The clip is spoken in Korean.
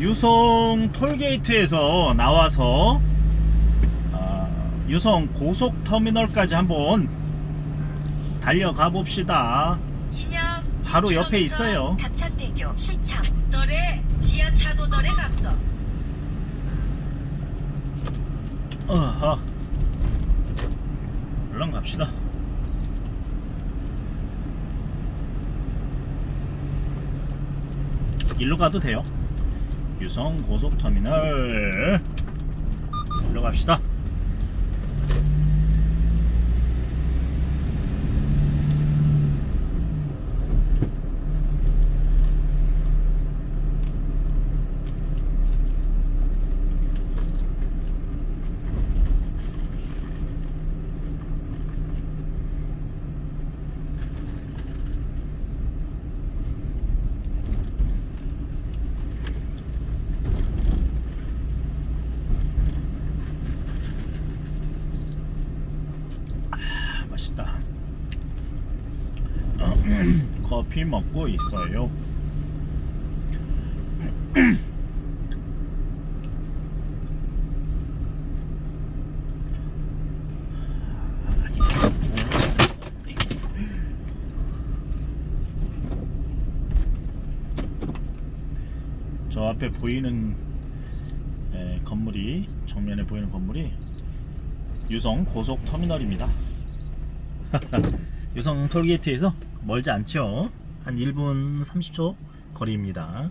유성 톨게이트에서 나와서 아, 유성 고속터미널까지 한번 달려가 봅시다. 바로 옆에 2km 있어요. 갑천대교 시청 덜에 지하차도 덜에 감서 어허. 얼른 갑시다. 일로 가도 돼요. 유성 고속터미널. 일로 갑시다. 맛있다. 커피 먹고 있어요. 저 앞에 보이는 에, 건물이 정면에 보이는 건물이 유성 고속 터미널입니다. 유성 톨게이트에서 멀지 않죠? 한 1분 30초 거리입니다.